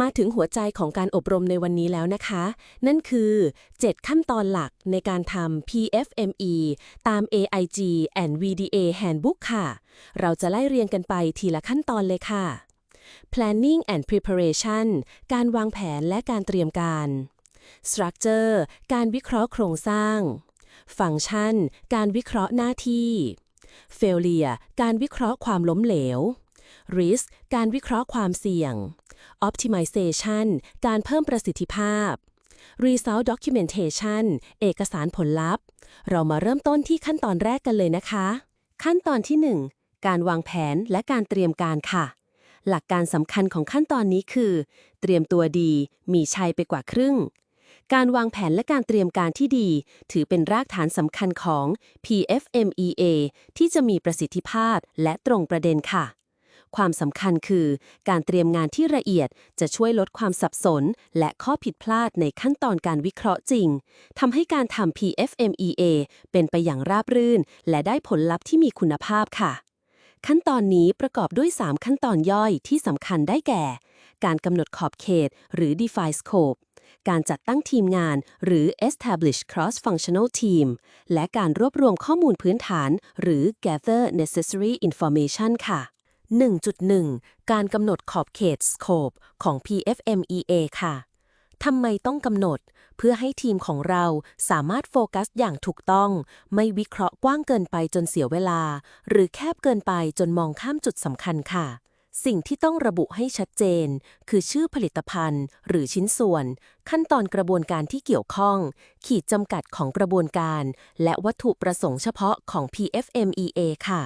มาถึงหัวใจของการอบรมในวันนี้แล้วนะคะ นั่นคือ 7 ขั้นตอนหลักในการทำ PFME ตาม AIG and VDA Handbook ค่ะ เราจะไล่เรียงกันไปทีละขั้นตอนเลยค่ะ Planning and Preparation การวางแผนและการเตรียมการ Structure การวิเคราะห์โครงสร้าง Function การวิเคราะห์หน้าที่ Failure การวิเคราะห์ความล้มเหลว Risk การวิเคราะห์ความเสี่ยง Optimization การเพิ่มประสิทธิภาพ Result Documentation เอกสารผลลัพธ์ เรามาเริ่มต้นที่ขั้นตอนแรกกันเลยนะคะ ขั้นตอนที่ 1 การวางแผนและการเตรียมการค่ะ หลักการสำคัญของขั้นตอนนี้คือ เตรียมตัวดี มีชัยไปกว่าครึ่ง การวางแผนและการเตรียมการที่ดี ถือเป็นรากฐานสำคัญของ PFMEA ที่จะมีประสิทธิภาพและตรงประเด็นค่ะ ความสำคัญคือ การเตรียมงานที่ละเอียดจะช่วยลดความสับสน และข้อผิดพลาดในขั้นตอนการวิเคราะห์จริงทำให้การทำ PFMEA เป็นไปอย่างราบรื่น และได้ผลลัพธ์ที่มีคุณภาพค่ะ ขั้นตอนนี้ประกอบด้วย 3 ขั้นตอนย่อยที่สำคัญได้แก่ การกำหนดขอบเขต หรือ define scope การจัดตั้งทีมงาน หรือ establish cross-functional team และการรวบรวมข้อมูลพื้นฐาน หรือ gather necessary information ค่ะ 1.1 การกำหนดขอบเขต scope ของ PFMEA ค่ะ ทำไมต้องกำหนด เพื่อให้ทีมของเราสามารถโฟกัสอย่างถูกต้อง ไม่วิเคราะห์กว้างเกินไปจนเสียเวลา หรือแคบเกินไปจนมองข้ามจุดสำคัญค่ะ สิ่งที่ต้องระบุให้ชัดเจน คือชื่อผลิตภัณฑ์ หรือชิ้นส่วน ขั้นตอนกระบวนการที่เกี่ยวข้อง ขีดจำกัดของกระบวนการ และวัตถุประสงค์เฉพาะของ PFMEA ค่ะ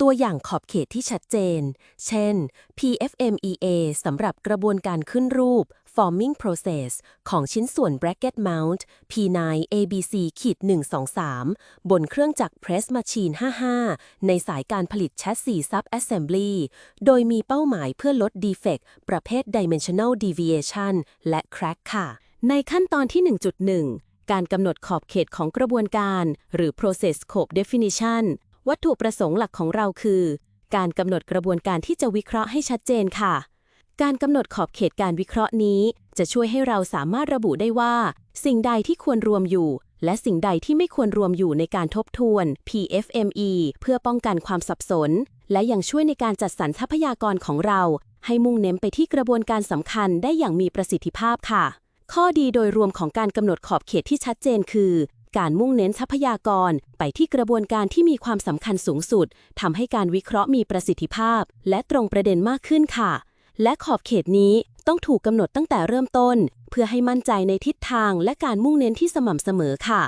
ตัวอย่างขอบเขตที่ชัดเจน เช่น PFMEA สำหรับกระบวนการขึ้นรูป forming process ของชิ้นส่วน bracket mount P9 ABC ขีด123 บนเครื่องจักร press machine 55 ในสายการผลิต chassis sub assembly โดยมีเป้าหมายเพื่อลด defect ประเภท dimensional deviation และ crack ค่ะ ในขั้นตอนที่ 1.1 การกำหนดขอบเขตของกระบวนการ หรือ process scope definition วัตถุประสงค์หลักของเราคือ การกำหนดกระบวนการที่จะวิเคราะห์ให้ชัดเจนค่ะ การกำหนดขอบเขตการวิเคราะห์นี้ จะช่วยให้เราสามารถระบุได้ว่า สิ่งใดที่ควรรวมอยู่ และสิ่งใดที่ไม่ควรรวมอยู่ในการทบทวน PFME เพื่อป้องกันความสับสน และยังช่วยในการจัดสรรทรัพยากรของเรา ให้มุ่งเน้นไปที่กระบวนการสำคัญได้อย่างมีประสิทธิภาพค่ะข้อดีโดยรวมของการกำหนดขอบเขตที่ชัดเจนคือ การมุ่งเน้นทรัพยากรไปที่กระบวนการที่มีความสำคัญสูงสุดทำให้การวิเคราะห์มีประสิทธิภาพ และตรงประเด็นมากขึ้นค่ะ และขอบเขตนี้ต้องถูกกำหนดตั้งแต่เริ่มต้น เพื่อให้มั่นใจในทิศทางและการมุ่งเน้นที่สม่ำเสมอค่ะ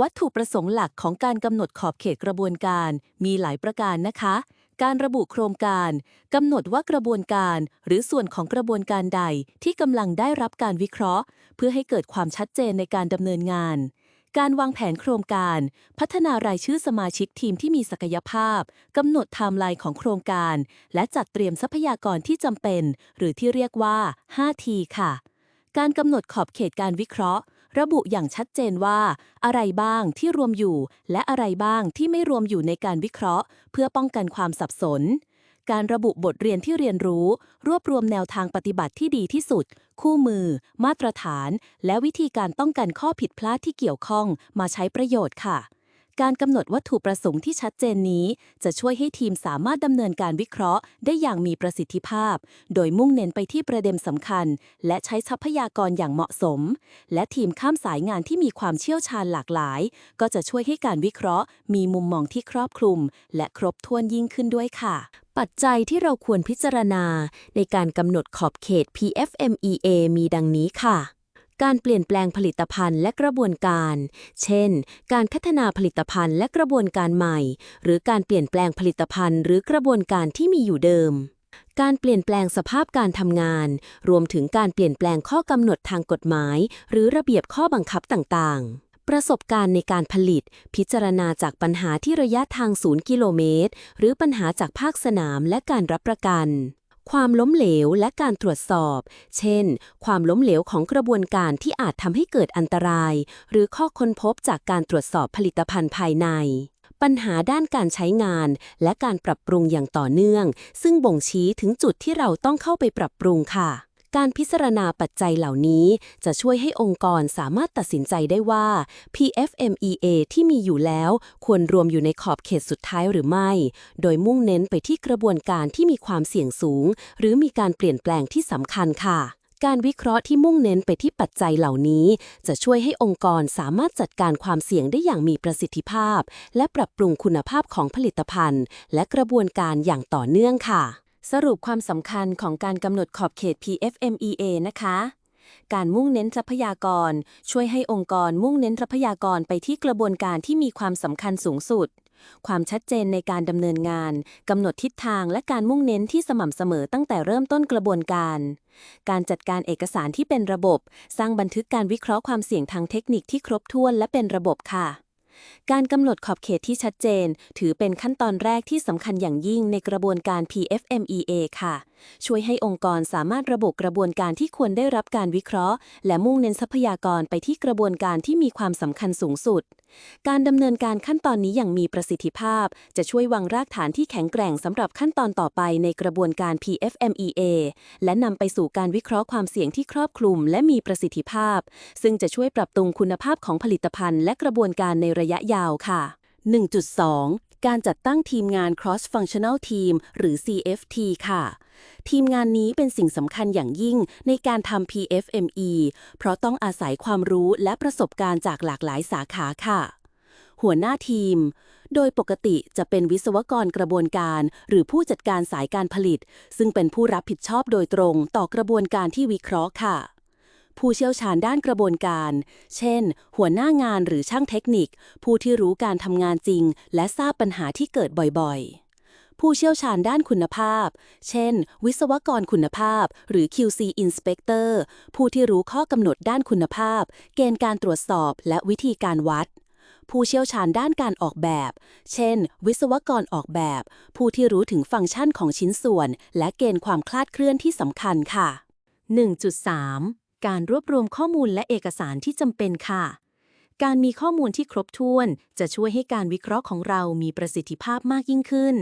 วัตถุประสงค์หลักของการกำหนดขอบเขตกระบวนการมีหลายประการนะคะการระบุโครงการกำหนดว่ากระบวนการ หรือส่วนของกระบวนการใดที่กำลังได้รับการวิเคราะห์ เพื่อให้เกิดความชัดเจนในการดำเนินงาน การวางแผนโครงการ พัฒนารายชื่อสมาชิกทีมที่มีศักยภาพกำหนดไทม์ไลน์ของโครงการ และจัดเตรียมทรัพยากรที่จำเป็น หรือที่เรียกว่า 5T ค่ะ การกำหนดขอบเขตการวิเคราะห์ ระบุอย่างชัดเจนว่า อะไรบ้างที่รวมอยู่ และอะไรบ้างที่ไม่รวมอยู่ในการวิเคราะห์ เพื่อป้องกันความสับสน การระบุบทเรียนที่เรียนรู้ รวบรวมแนวทางปฏิบัติที่ดีที่สุด คู่มือ มาตรฐาน และวิธีการต้องกันข้อผิดพลาดที่เกี่ยวข้องมาใช้ประโยชน์ค่ะ การกำหนดวัตถุประสงค์ที่ชัดเจนนี้ จะช่วยให้ทีมสามารถดำเนินการวิเคราะห์ ได้อย่างมีประสิทธิภาพ โดยมุ่งเน้นไปที่ประเด็นสำคัญ และใช้ทรัพยากรอย่างเหมาะสม และทีมข้ามสายงานที่มีความเชี่ยวชาญหลากหลาย ก็จะช่วยให้การวิเคราะห์ มีมุมมองที่ครอบคลุม และครบถ้วนยิ่งขึ้นด้วยค่ะปัจจัยที่เราควรพิจารณาในการกำหนดขอบเขต PFMEA มีดังนี้ค่ะ การเปลี่ยนแปลงผลิตภัณฑ์และกระบวนการ เช่น การพัฒนาผลิตภัณฑ์และกระบวนการใหม่ หรือการเปลี่ยนแปลงผลิตภัณฑ์ หรือกระบวนการที่มีอยู่เดิม การเปลี่ยนแปลงสภาพการทำงาน รวมถึงการเปลี่ยนแปลงข้อกำหนดทางกฎหมาย หรือระเบียบข้อบังคับต่างๆประสบการณ์ในการผลิต พิจารณาจากปัญหาที่ระยะทาง 0 กิโลเมตร หรือปัญหาจากภาคสนามและการรับประกัน ความล้มเหลวและการตรวจสอบ เช่น ความล้มเหลวของกระบวนการที่อาจทำให้เกิดอันตราย หรือข้อค้นพบจากการตรวจสอบผลิตภัณฑ์ภายใน ปัญหาด้านการใช้งาน และการปรับปรุงอย่างต่อเนื่อง ซึ่งบ่งชี้ถึงจุดที่เราต้องเข้าไปปรับปรุงค่ะ การพิจารณาปัจจัยเหล่านี้จะช่วยให้องค์กรสามารถตัดสินใจได้ว่า PFMEA ที่มีอยู่แล้วควรรวมอยู่ในขอบเขตสุดท้ายหรือไม่ โดยมุ่งเน้นไปที่กระบวนการที่มีความเสี่ยงสูง หรือมีการเปลี่ยนแปลงที่สำคัญค่ะการวิเคราะห์ที่มุ่งเน้นไปที่ปัจจัยเหล่านี้ จะช่วยให้องค์กรสามารถจัดการความเสี่ยงได้อย่างมีประสิทธิภาพ และปรับปรุงคุณภาพของผลิตภัณฑ์ และกระบวนการอย่างต่อเนื่องค่ะ สรุปความสำคัญของการกำหนดขอบเขต PFMEA นะคะ การมุ่งเน้นทรัพยากร ช่วยให้องค์กรมุ่งเน้นทรัพยากรไปที่กระบวนการที่มีความสำคัญสูงสุด ความชัดเจนในการดำเนินงานกำหนดทิศทางและการมุ่งเน้นที่สม่ำเสมอตั้งแต่เริ่มต้นกระบวนการ การจัดการเอกสารที่เป็นระบบ สร้างบันทึกการวิเคราะห์ความเสี่ยงทางเทคนิคที่ครบถ้วนและเป็นระบบค่ะ การกำหนดขอบเขตที่ชัดเจน ถือเป็นขั้นตอนแรกที่สำคัญอย่างยิ่งในกระบวนการ PFMEA ค่ะช่วยให้องค์กรสามารถระบุกระบวนการที่ควรได้รับการวิเคราะห์ และมุ่งเน้นทรัพยากรไปที่กระบวนการที่มีความสำคัญสูงสุด การดำเนินการขั้นตอนนี้อย่างมีประสิทธิภาพ จะช่วยวางรากฐานที่แข็งแกร่งสำหรับขั้นตอนต่อไปในกระบวนการ PFMEA และนำไปสู่การวิเคราะห์ความเสี่ยงที่ครอบคลุม และมีประสิทธิภาพ ซึ่งจะช่วยปรับปรุงคุณภาพของผลิตภัณฑ์ และกระบวนการในระยะยาวค่ะ 1.2 การจัดตั้งทีมงาน Cross Functional Team หรือ CFT ค่ะ ทีมงานนี้เป็นสิ่งสำคัญอย่างยิ่งในการทำ PFME เพราะต้องอาศัยความรู้และประสบการณ์จากหลากหลายสาขาค่ะ หัวหน้าทีม โดยปกติจะเป็นวิศวกรกระบวนการ หรือผู้จัดการสายการผลิต ซึ่งเป็นผู้รับผิดชอบโดยตรงต่อกระบวนการที่วิเคราะห์ค่ะ ผู้เชี่ยวชาญด้านกระบวนการ เช่น หัวหน้างานหรือช่างเทคนิค ผู้ที่รู้การทำงานจริง และทราบปัญหาที่เกิดบ่อยๆผู้เชี่ยวชาญด้านคุณภาพ เช่น วิศวกรคุณภาพ หรือ QC Inspector ผู้ที่รู้ข้อกำหนดด้านคุณภาพ เกณฑ์การตรวจสอบและวิธีการวัด ผู้เชี่ยวชาญด้านการออกแบบ เช่น วิศวกรออกแบบ ผู้ที่รู้ถึงฟังก์ชันของชิ้นส่วน และเกณฑ์ความคลาดเคลื่อนที่สำคัญค่ะ 1.3 การรวบรวมข้อมูลและเอกสารที่จำเป็นค่ะ การมีข้อมูลที่ครบถ้วน จะช่วยให้การวิเคราะห์ของเรามีประสิทธิภาพมากยิ่งขึ้น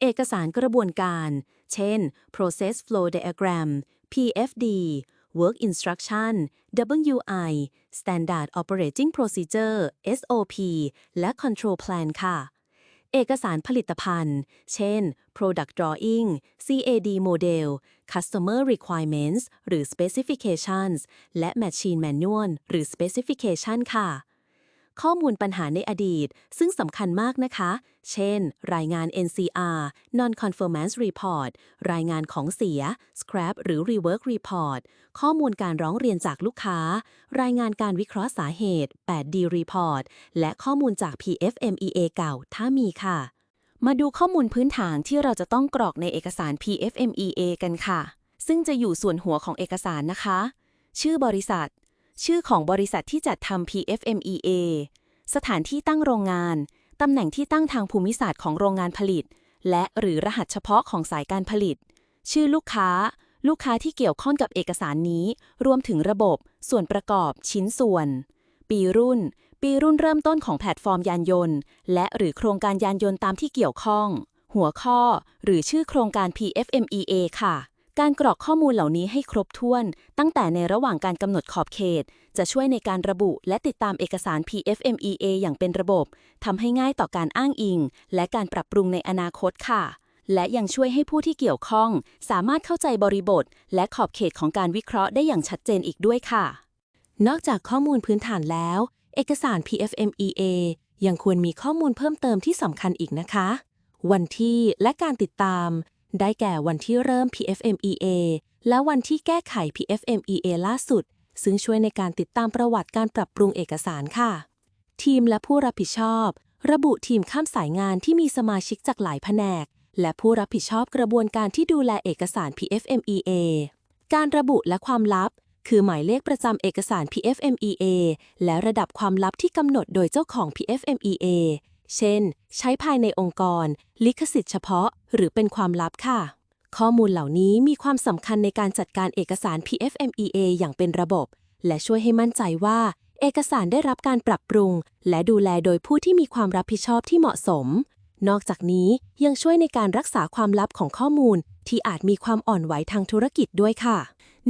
เอกสารกระบวนการ เช่น process flow diagram PFD work instruction WI standard operating procedure SOP และ control plan ค่ะ เอกสารผลิตภัณฑ์ เช่น product drawing CAD model customer requirements หรือ specifications และ machine manual หรือ specification ค่ะ ข้อมูลปัญหาในอดีต ซึ่งสำคัญมากนะคะ เช่น รายงาน NCR Non-Conformance Report รายงานของเสีย Scrap หรือ Rework Report ข้อมูลการร้องเรียนจากลูกค้า รายงานการวิเคราะห์สาเหตุ 8D Report และข้อมูลจาก PFMEA เก่า ถ้ามีค่ะ มาดูข้อมูลพื้นฐานที่เราจะต้องกรอกในเอกสาร PFMEA กันค่ะ ซึ่งจะอยู่ส่วนหัวของเอกสารนะคะ ชื่อบริษัท ชื่อของบริษัทที่จัดทำ PFMEA สถานที่ตั้งโรงงาน ตำแหน่งที่ตั้งทางภูมิศาสตร์ของโรงงานผลิต และหรือรหัสเฉพาะของสายการผลิต ชื่อลูกค้า ลูกค้าที่เกี่ยวข้องกับเอกสารนี้ รวมถึงระบบ ส่วนประกอบ ชิ้นส่วน ปีรุ่น ปีรุ่นเริ่มต้นของแพลตฟอร์มยานยนต์ และหรือโครงการยานยนต์ตามที่เกี่ยวข้อง หัวข้อ หรือชื่อโครงการ PFMEA ค่ะ การกรอกข้อมูลเหล่านี้ให้ครบถ้วน ตั้งแต่ในระหว่างการกำหนดขอบเขต จะช่วยในการระบุและติดตามเอกสาร PFMEA อย่างเป็นระบบทำให้ง่ายต่อการอ้างอิง และการปรับปรุงในอนาคตค่ะ และยังช่วยให้ผู้ที่เกี่ยวข้อง สามารถเข้าใจบริบท และขอบเขตของการวิเคราะห์ได้อย่างชัดเจนอีกด้วยค่ะ นอกจากข้อมูลพื้นฐานแล้ว เอกสาร PFMEA ยังควรมีข้อมูลเพิ่มเติมที่สำคัญอีกนะคะ วันที่และการติดตาม ได้แก่วันที่เริ่ม PFMEA และวันที่แก้ไข PFMEA ล่าสุด ซึ่งช่วยในการติดตามประวัติการปรับปรุงเอกสารค่ะ ทีมและผู้รับผิดชอบ ระบุทีมข้ามสายงานที่มีสมาชิกจากหลายแผนก และผู้รับผิดชอบกระบวนการที่ดูแลเอกสาร PFMEA การระบุและความลับ คือหมายเลขประจำเอกสาร PFMEA และระดับความลับที่กำหนดโดยเจ้าของ PFMEA เช่น ใช้ภายในองค์กร ลิขสิทธิ์เฉพาะ หรือเป็นความลับค่ะ ข้อมูลเหล่านี้มีความสำคัญในการจัดการเอกสาร PFMEA อย่างเป็นระบบ และช่วยให้มั่นใจว่า เอกสารได้รับการปรับปรุง และดูแลโดยผู้ที่มีความรับผิดชอบที่เหมาะสม นอกจากนี้ยังช่วยในการรักษาความลับของข้อมูล ที่อาจมีความอ่อนไหวทางธุรกิจด้วยค่ะ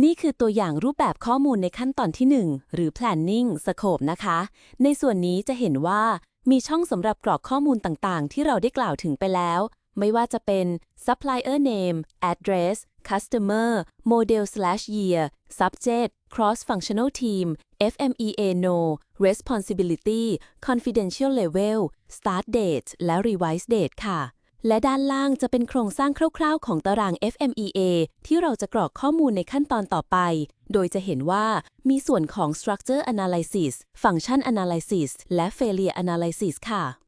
นี่คือตัวอย่างรูปแบบข้อมูลในขั้นตอนที่ 1 หรือ planning scope นะคะ ในส่วนนี้จะเห็นว่า มีช่องสำหรับกรอกข้อมูลต่างๆ ที่เราได้กล่าวถึงไปแล้ว ไม่ว่าจะเป็น supplier name address customer model slash year subject cross functional team FMEA no responsibility confidential level start date และ revise date ค่ะ และด้านล่างจะเป็นโครงสร้างคร่าวๆ ของตาราง FMEA ที่เราจะกรอกข้อมูลในขั้นตอนต่อไป โดยจะเห็นว่ามีส่วนของ structure analysis function analysis และ failure analysis ค่ะ